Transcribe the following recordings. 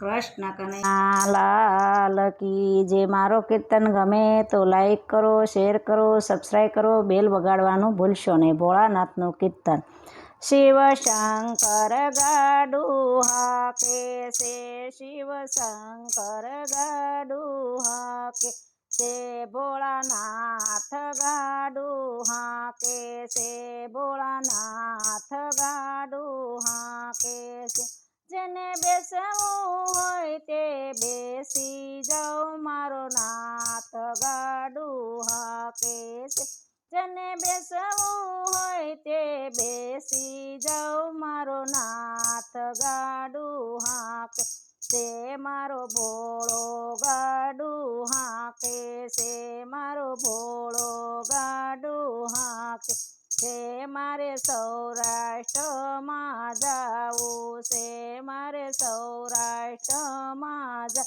કૃષ્ણ કનૈયા લાલ કી જે મારો કીર્તન ગમે તો લાઈક કરો શેર કરો સબસ્ક્રાઈબ કરો બેલ વગાડવાનું ભૂલશો નહીં. ભોળાનાથનું કીર્તન. શિવ શંકર ગાડુ હાકે છે, શિવ શંકર ગાડુ હાકે તે ભોળાનાથ ગાડુ હાકે સે ભોળાનાથ ગાડુ હાકે છે. જેને બેસવું હોય તે બેસી જાઓ મારો નાથ ગાડું હાકે છે. જેને બેસવું હોય તે બેસી જાઓ મારો નાથ ગાડું હાકે તે મારો ભોળો ગાડું હાકે છે. મારો ભોળો ગાડું હાકે છે મારે સૌરાષ્ટ્રમાં જાવું છે મારે સૌરાષ્ટ્રમાં જા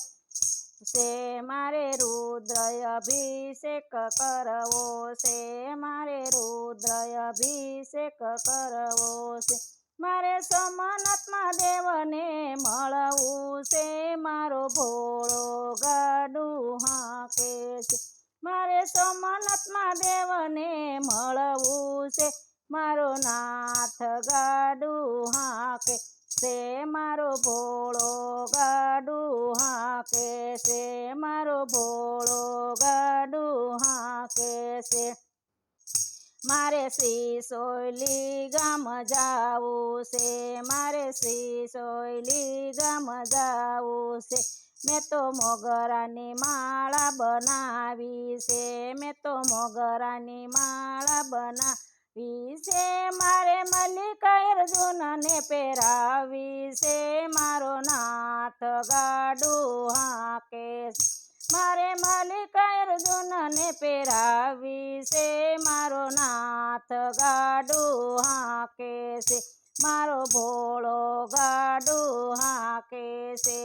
છે મારે રુદ્ર અભિષેક કરવો છે મારે રુદ્ર અભિષેક કરવો છે મારે સમનાત્મા દેવને મળવું છે મારો ભોળો ગાડું હાંકે છે મારે સોમનાથમાં દેવને મળવું છે. મારો નાથ ગાડું હાકે છે, મારો ભોળો ગાડું હાકે છે, મારો ભોળો ગાડું હાકે છે. મારે શ્રી સોયલી ગામ જાવું છે, મારે શ્રી સોયલી ગામ જાવું છે. મેં તો મોગરાની માળા બનાવી છે, મેં તો મોગરાની માળા બનાવી છે, મારે મલ્લિકા અર્જુનને પહેરાવી છે, મારો નાથ ગાડું હાકે મારે મલ્લિકા અર્જુનને પહેરાવી છે, મારો નાથ ગાડું હાકે છે, મારો ભોળો ગાડું હાકે છે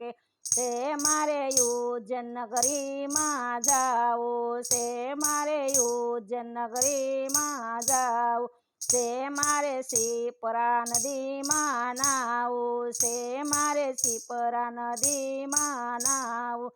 હાકે છે મારે યુજન નગરીમાં જાવું છે મારે યુજન નગરીમાં જાવું છે મારે શીપરા નદીમાં નાવું છે મારે શીપરા નદીમાં નાવું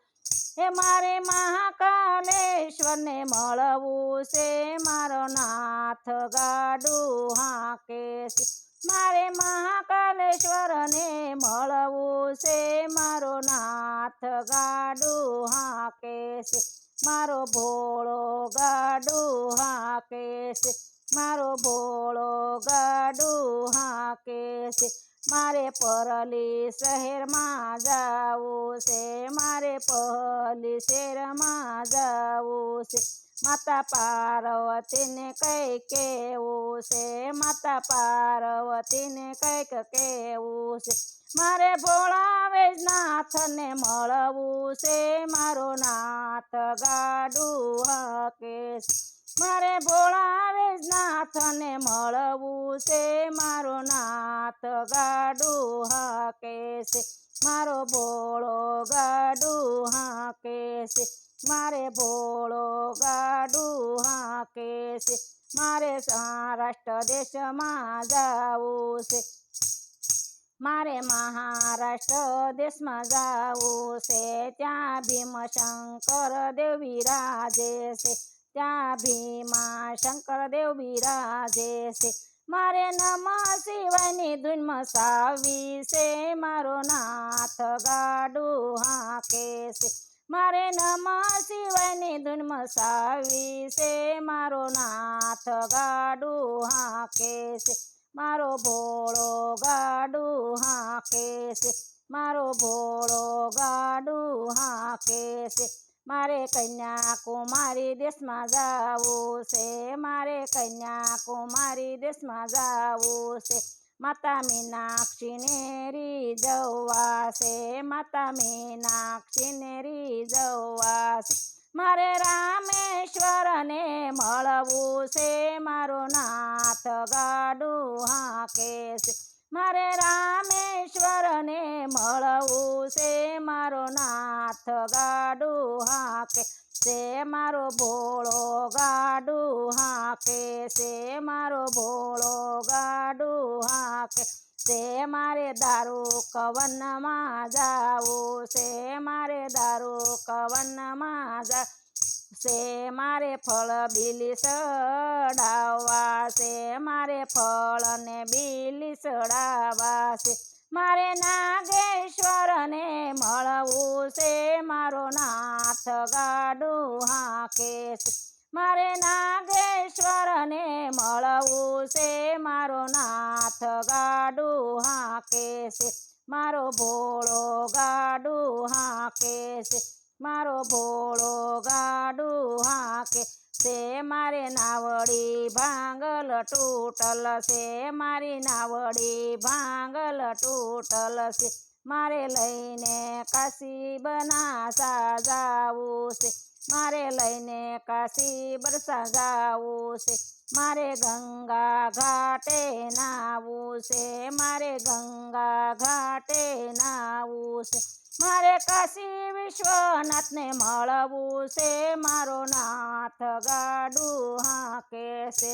હે મારે મહાકાલેશ્વરને મળવું છે મારો નાથ ગાડું હાકે છે મારે મહાકાલેશ્વરને મળવું છે. મારો નાથ ગાડું હાકે છે. મારો ભોળો ગાડું હાકે છે. મારો ભોળો ગાડું હાકે છે. મારે પરલી શહેરમાં જાવું છે. મારે પરલી શહેરમાં જાવું છે. માતા પાર્વતીને કંઈક કેવું છે? માતા પાર્વતીને કંઈક કેવું છે? મારે ભોળા વૈજનાથને મળવું છે. મારો નાથ ગાડું હકે મારે ભોળા વૈજનાથને મળવું છે. મારો નાથ ગાડું હકે છે. મારો ભોળો ગાડું હાકે છે. મારે ભોળો ગાડું હાકે છે. મારે મહારાષ્ટ્ર દેશમાં જાવું છે. મારે મહારાષ્ટ્ર દેશમાં જાવું છે. ત્યાં ભીમશંકર દેવ બિરાજે છે. ત્યાં ભીમા શંકર દેવ બિરાજે છે. મારે નમા શિવાની ધૂન મસાવી છે. મારો નાથ ગાડું હાકે છે. મારે નમ શિવાની ધૂન મસાવી છે મારો નાથ ગાડું હાકે છે મારો ભોળો ગાડું હાકે છે મારો ભોળો ગાડું હાકે છે મારે કન્યાકુમારી દેશમાં જાવું છે, મારે કન્યાકુમારી દેશમાં જાવું છે, માતા મીનાક્ષીને રીઝવવા છે માતા મીનાક્ષીને રીઝવવા છે મારે રામેશ્વરને મળવું છે, મારો નાથ ગાડું હાકે છે. મારે રામેશ્વરને મળવું છે, મારો નાથ ગાડું હાકે છે. મારો ભોળો ગાડું હાકે છે, મારો ભોળો ગાડું હાકે છે મારે દારૂ કવનમાં જાવું છે મારે દારૂ કવનમાં જા છે મારે ફળ બીલી સડાવવા છે મારે ફળ ને બીલી સડાવવા છે મારે નાગેશ્વરને મળવું છે મારો નાથ ગાડું હાકે છે મારે નાગેશ્વરને મળવું છે. મારો નાથ ગાડું હાકે છે. મારો ભોળો ગાડું હાકે છે. મારો ભોળો ગાડું હાકે છે. મારે નાવડી ભાંગલ તૂટલ છે. મારી નાવડી ભાંગલ તૂટલ છે. મારે લઈને કાશી બનાસા જાવું છે. મારે લઈને કાશી બરસા જાવું છે મારે ગંગા ઘાટે નાવું છે મારે ગંગા ઘાટે નાવું છે મારે કાશી વિશ્વનાથને મળવું છે મારો નાથ ગાડું હાંકે છે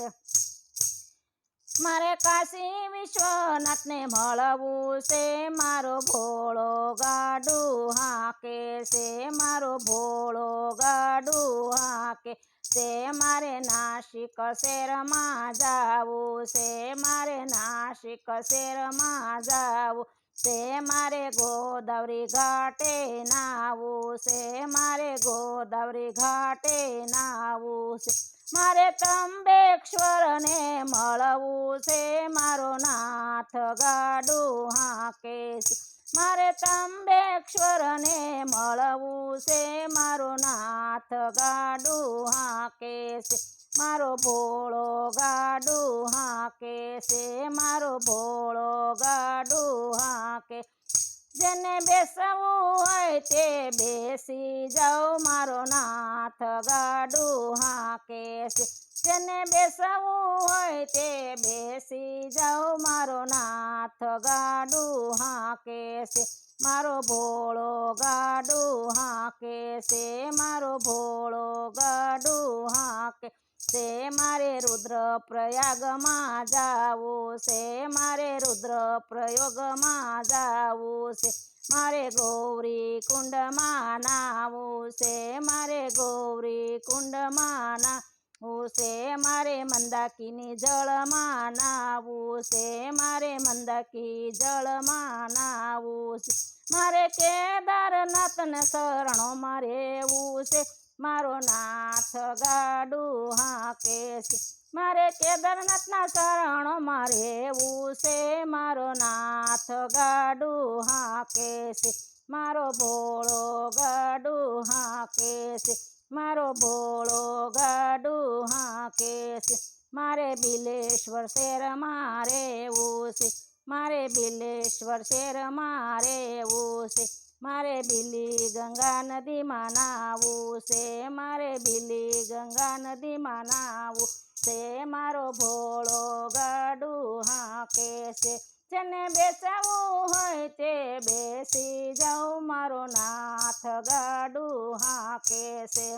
મારે કાશી વિશ્વનાથને મળવું છે, મારો ભોળો ગાડું હાકે છે, મારો ભોળો ગાડું હાકે છે, મારે નાસિક શેરમાં જાવું છે, મારે નાસિક શેરમાં જાવું છે, મારે ગોદાવરી ઘાટે નાવું છે, મારે ગોદાવરી ઘાટે નાવું છે. મારે ત્રંબેશ્વરને મળવું છે. મારો નાથ ગાડું હાકે છે. મારે ત્રંબેશ્વરને મળવું છે. મારો નાથ ગાડું હાકે મારો ભોળો ગાડું હાકે છે. મારો ભોળો ગાડું હાકે જેને બેસવું તે બેસી જાઓ મારો નાથ ગાડું હાકે છે. જેને બેસવું હોય તે બેસી જાઓ મારો નાથ ગાડું હાકે છે. મારો ભોળો ગાડું હાકે છે, મારો ભોળો ગાડું હાકે છે. મારે રુદ્ર પ્રયાગમાં જાવું છે, મારે રુદ્ર પ્રયોગમાં જાવું છે. મારે ગૌરી કુંડમાં નાવું છે મારે ગૌરી કુંડમાં નાવું છે મારે મંદાકીની જળમાં નાવું છે મારે મંદાકી જળમાં નાવું છે મારે કેદારનાથને શરણોમાં રહેવું છે મારો નાથ ગાડું હાકે છે મારે કેદારનાથના શરણોમાં રહેવું છે મારો નાથ ગાડું હાકે છે મારો ભોળો ગાડું હાકે છે મારો ભોળો ગાડું હાકે છે મારે બિલેશ્વર શહેરમાં રહેવું છે મારે બિલેશ્વર મારે રહેવું છે મારે બિલી ગંગા નદીમાં નાવું છે. મારે બિલી ગંગા નદીમાં નાવું છે મારો ભોળો ગાડું હાકે છે જેને બેસાવું હોય તે બેસી જાઉં. મારો નાથ ગાડું હાકે છે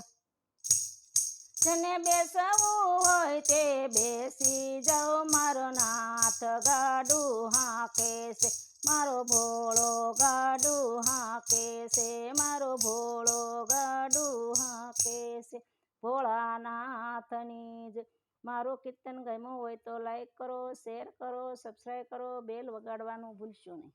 જેને બેસવું હોય તે બેસી જાઓ મારો નાથ ગાડું હાકે છે મારો ભોળો ગાડું હાકે છે મારો ભોળો ગાડું હાકે છે ભોળાનાથની જ મારું કીર્તન ગમ્યું હોય તો લાઈક કરો શેર કરો સબસ્ક્રાઈબ કરો બેલ વગાડવાનું ભૂલશો નહીં.